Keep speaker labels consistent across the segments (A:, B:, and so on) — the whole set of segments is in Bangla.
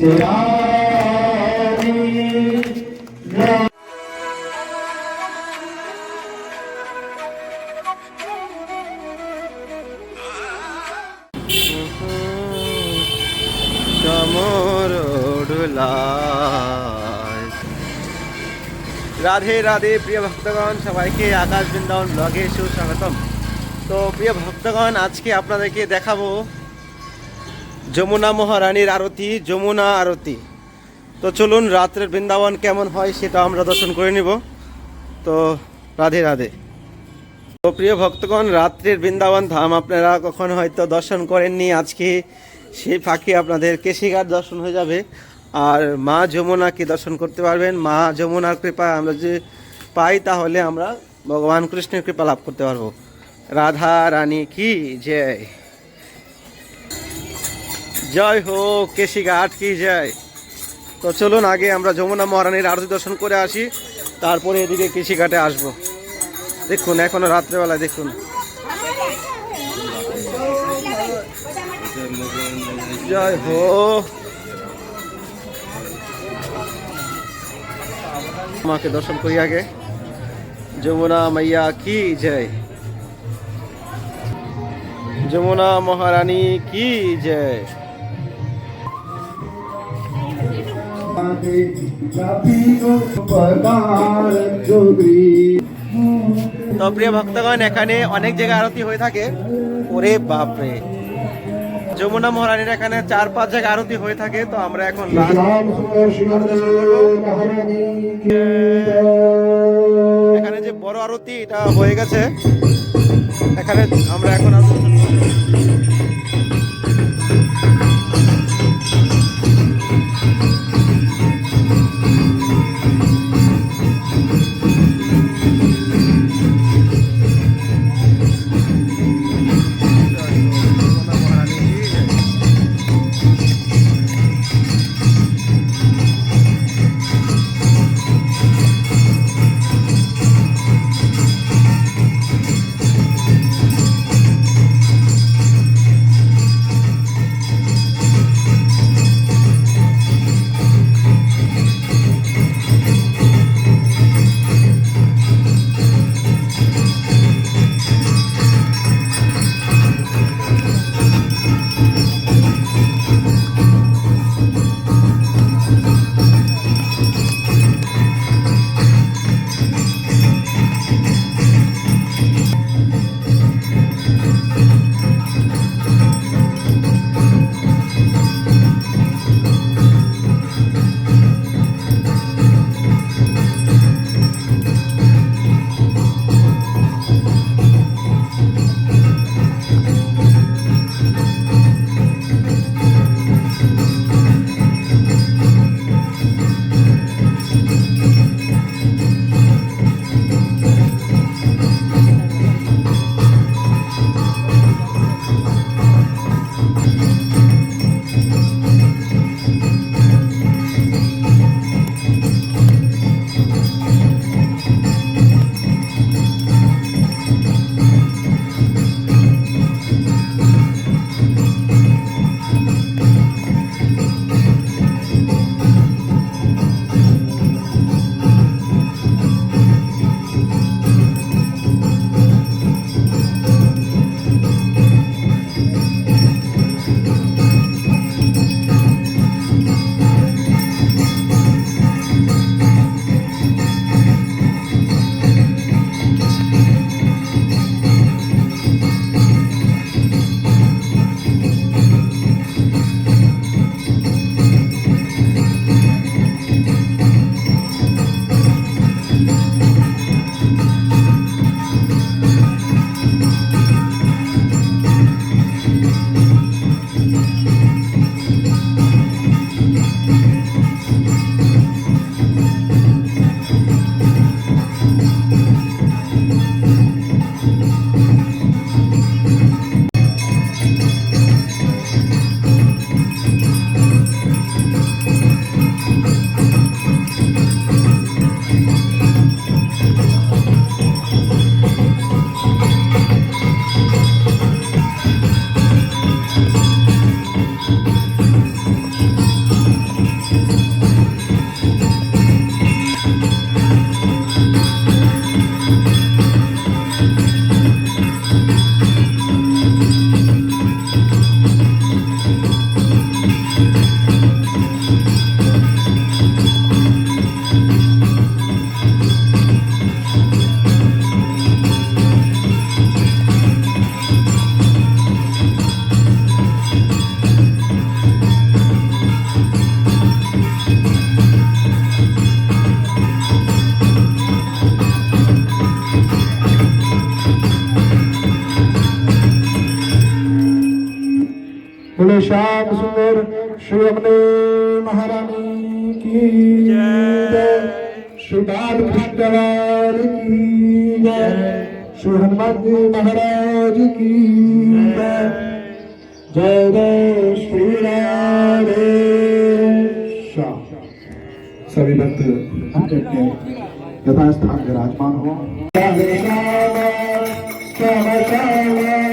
A: রাধে রাধে প্রিয় ভক্তগণ, সবাইকে আকাশ বৃন্দাবন ব্লগে সুস্বাগতম। তো প্রিয় ভক্তগণ, আজকে আপনাদেরকে দেখাবো যমুনা মহারানীর আরতি, যমুনা আরতি। তো চলুন, রাত্রের বৃন্দাবন কেমন হয় সেটা আমরা দর্শন করে নিব। তো রাধে রাধে। তো প্রিয় ভক্তগণ, রাত্রের বৃন্দাবন ধাম আপনারা কখন হয়তো দর্শন করেননি। আজকে সেই ফাঁকে আপনাদের কেশিঘাট দর্শন হয়ে যাবে। আর মা যমুনাকে দর্শন করতে পারবেন। মা যমুনার কৃপায় আমরা যে পাই, তাহলে আমরা ভগবান কৃষ্ণের কৃপা লাভ করতে পারব। রাধা রানী কি জয়। জয় হো কেশিঘাট কি জয়? তো চলুন, আগে আমরা যমুনা মহারানীর আরতি দর্শন করে আসি, তারপরে এদিকে কৃষিঘাটে আসব। দেখুন, এখনও রাত্রেবেলায় দেখুন। জয় হো মাকে দর্শন করি আগে। যমুনা মাইয়া কি জয়? যমুনা মহারানী কি জয়? তো প্রিয় ভক্তগণ এখানে অনেক জায়গায় আরতি হয়ে থাকে। ওরে বাপরে। যমুনা মহারানীর এখানে চার পাঁচ জায়গায় আরতি হয়ে থাকে তো আমরা এখন এখানে যে বড় আরতি এটা হয়ে গেছে। এখানে আমরা এখন আরতি Thank you.
B: श्याम सुंदर श्री अपने महारानी की जय। श्री बाल की श्री हनुमान जी महाराज की जय। जय श्री राधे श्याम सभी भक्त अपने अपने यथास्थान विराजमान हो। श्याम।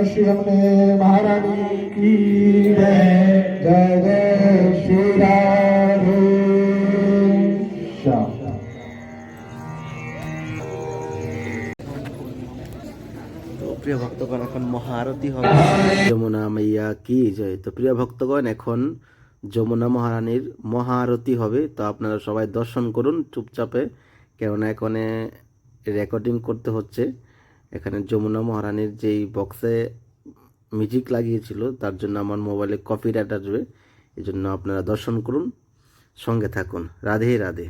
B: श्री हमने महारानी की जय जय जय श्री राधे श्याम
A: তো প্রিয় ভক্তগণ এখন মহাআরতি হবে যমুনা মাইয়া কি জয় তো প্রিয় ভক্তগণ এখন যমুনা মহারানীর মহাআরতি হবে তো আপনারা সবাই দর্শন করুন চুপচাপে কেননা এখানে রেকর্ডিং করতে হচ্ছে এখানে যমুনা মহারানীর যেই বক্সে মিউজিক লাগিয়েছিল, তার জন্য আমার মোবাইলে কপিরাইট আসবে। এই জন্য আপনারা দর্শন করুন, সঙ্গে থাকুন। রাধে রাধে।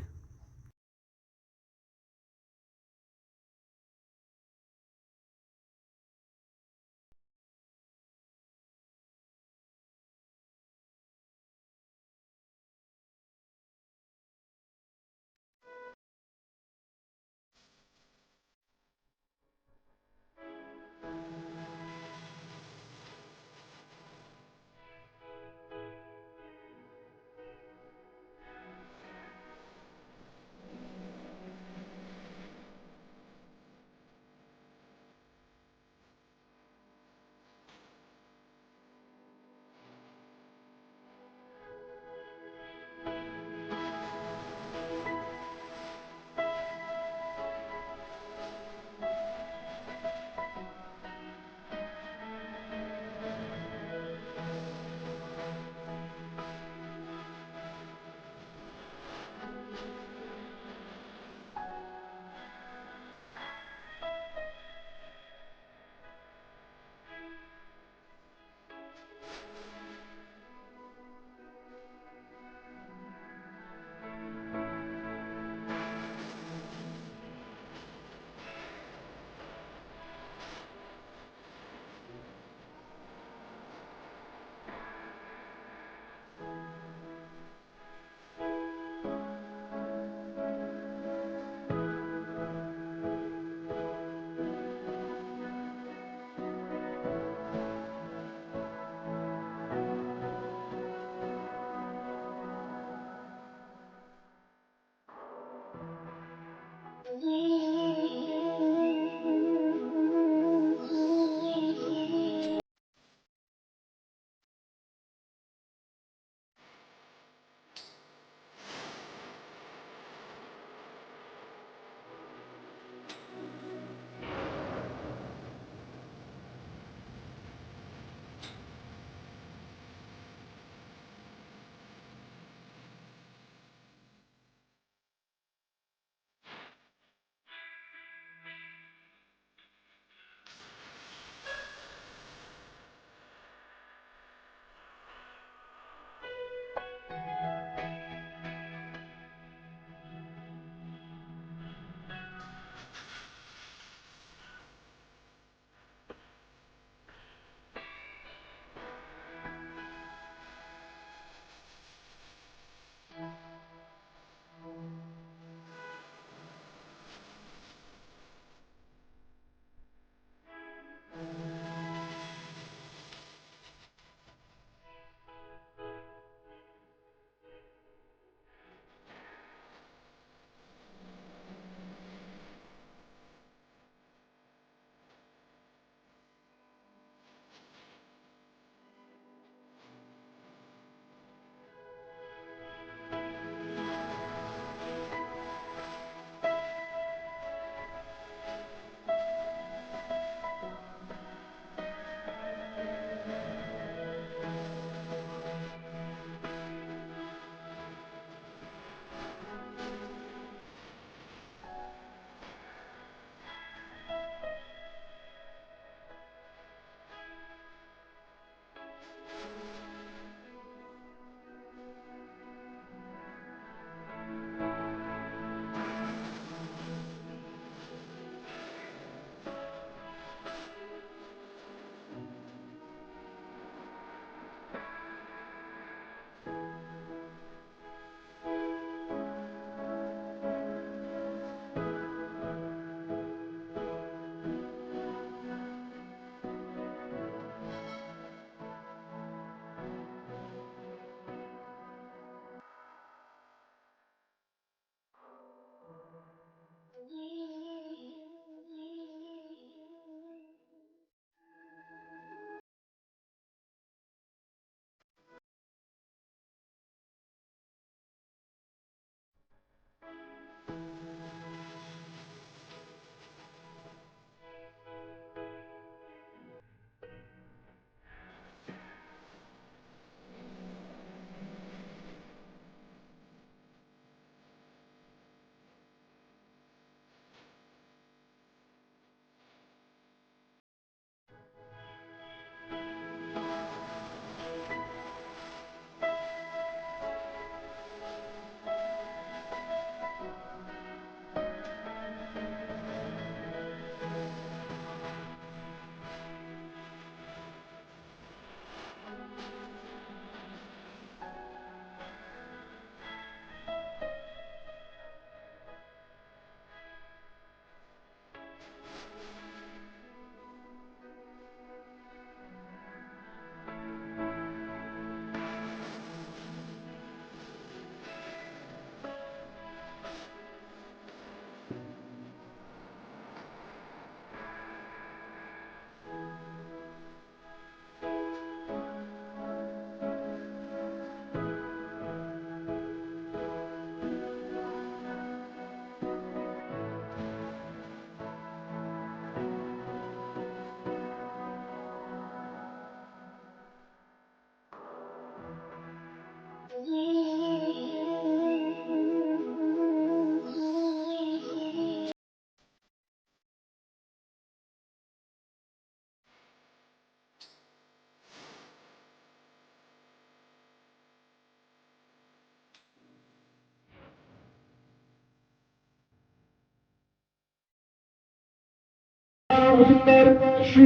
B: श्याम सुंदर श्री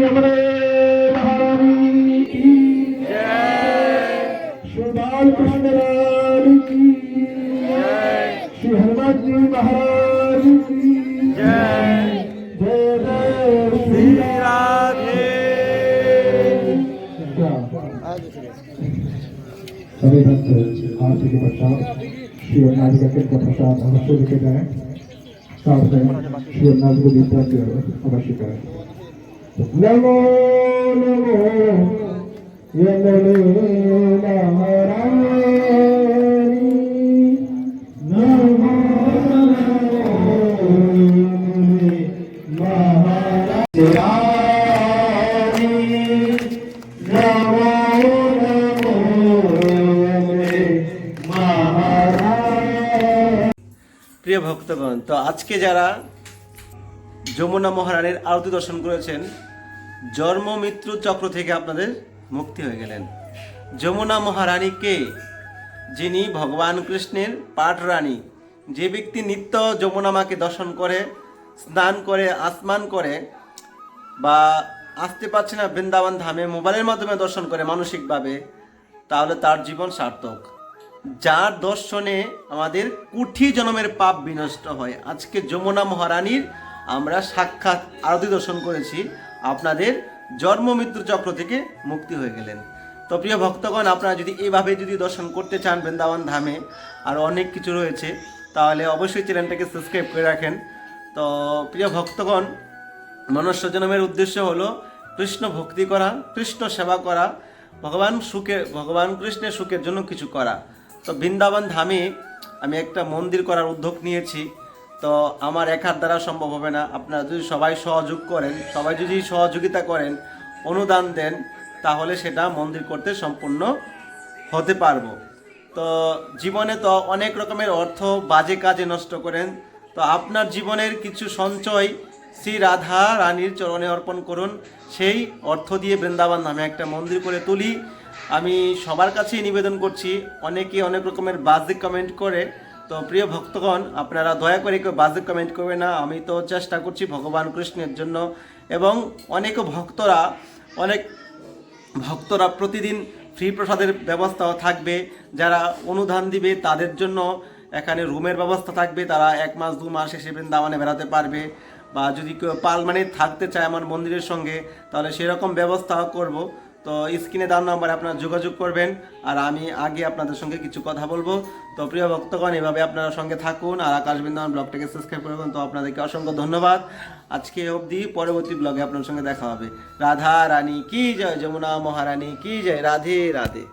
B: महारानी। श्री बाल कृष्ण लाल की। श्री हनुमान जी महाराज की। जय। जय श्री
A: রাধে
B: सभी भक्त आरती के पश्चात श्री अनाज का प्रसाद अवश्य लेके जाएँ साथ में अनाज को दीपा के अवश्य करें। नमो नमो यमुने महारानी।
A: প্রিয় ভক্তগণ, তো আজকে যারা যমুনা মহারানীর আরতি দর্শন করেছেন, জন্ম মৃত্যু চক্র থেকে আপনাদের মুক্তি হয়ে গেলেন। যমুনা মহারানী কে? যিনি ভগবান কৃষ্ণের পাঠ রানী, যে ব্যক্তি নিত্য যমুনা মাকে দর্শন করে, স্নান করে, আসমান করে, বা আসতে পারছে না বৃন্দাবন ধামে, মোবাইলের মাধ্যমে দর্শন করে মানসিকভাবে, তাহলে তার জীবন সার্থক। যার দর্শনে আমাদের কুঠি জন্মের পাপ বিনষ্ট হয়। আজকে যমুনা মহারানীর আমরা সাক্ষাৎ আরতি দর্শন করেছি। আপনাদের জন্ম মৃত্যু চক্র থেকে মুক্তি হয়ে গেলেন। তো প্রিয় ভক্তগণ, আপনারা যদি এইভাবে যদি দর্শন করতে চান বৃন্দাবন ধামে আর অনেক কিছু রয়েছে, তাহলে অবশ্যই চ্যানেলটাকে সাবস্ক্রাইব করে রাখেন। তো প্রিয় ভক্তগণ, মনুষ্য জন্মের উদ্দেশ্য হলো কৃষ্ণ ভক্তি করা, কৃষ্ণ সেবা করা, ভগবান সুখে, ভগবান কৃষ্ণের সুখের জন্য কিছু করা। তো বৃন্দাবন ধামে আমি একটা মন্দির করার উদ্যোগ নিয়েছি। তো আমার একার দ্বারা সম্ভব হবে না। আপনারা যদি সবাই সহযোগ করেন, সবাই যদি সহযোগিতা করেন, অনুদান দেন, তাহলে সেটা মন্দির করতে সম্পূর্ণ হতে পারব। তো জীবনে তো অনেক রকমের অর্থ বাজে কাজে নষ্ট করেন। তো আপনার জীবনের কিছু সঞ্চয় শ্রী রাধা রানীর চরণে অর্পণ করুন। সেই অর্থ দিয়ে বৃন্দাবন নামে একটা মন্দির করে তুলি। আমি সবার কাছেই নিবেদন করছি অনেকে অনেক রকমের বাজে কমেন্ট করে। তো প্রিয় ভক্তগণ, আপনারা দয়া করে কেউ বাজে কমেন্ট করবে না। আমি তো চেষ্টা করছি ভগবান কৃষ্ণের জন্য। এবং অনেক ভক্তরা অনেক ভক্তরা প্রতিদিন ফ্রি প্রসাদের ব্যবস্থাও থাকবে। যারা অনুদান দিবে, তাদের জন্য এখানে রুমের ব্যবস্থা থাকবে। তারা এক মাস, দু মাস এসে বৃন্দাবনে বেড়াতে পারবে। বা যদি কেউ পালমানিত থাকতে চায় আমার মন্দিরের সঙ্গে, তাহলে সেরকম ব্যবস্থাও করব। তো স্ক্রিনে দেওয়ার নাম্বারে আপনারা যোগাযোগ করবেন আর আমি আগে আপনাদের সঙ্গে কিছু কথা বলব। তো প্রিয় ভক্তগণ, এভাবে আপনারা সঙ্গে থাকুন আর আকাশ ব্লগটাকে সাবস্ক্রাইব করবেন। তো আপনাদেরকে অসংখ্য ধন্যবাদ। আজকে অবধি পরবর্তী ব্লগে আপনার সঙ্গে দেখা হবে। রাধা রানী, কি জয়? যমুনা মহারানী, কি জয়? রাধে রাধে।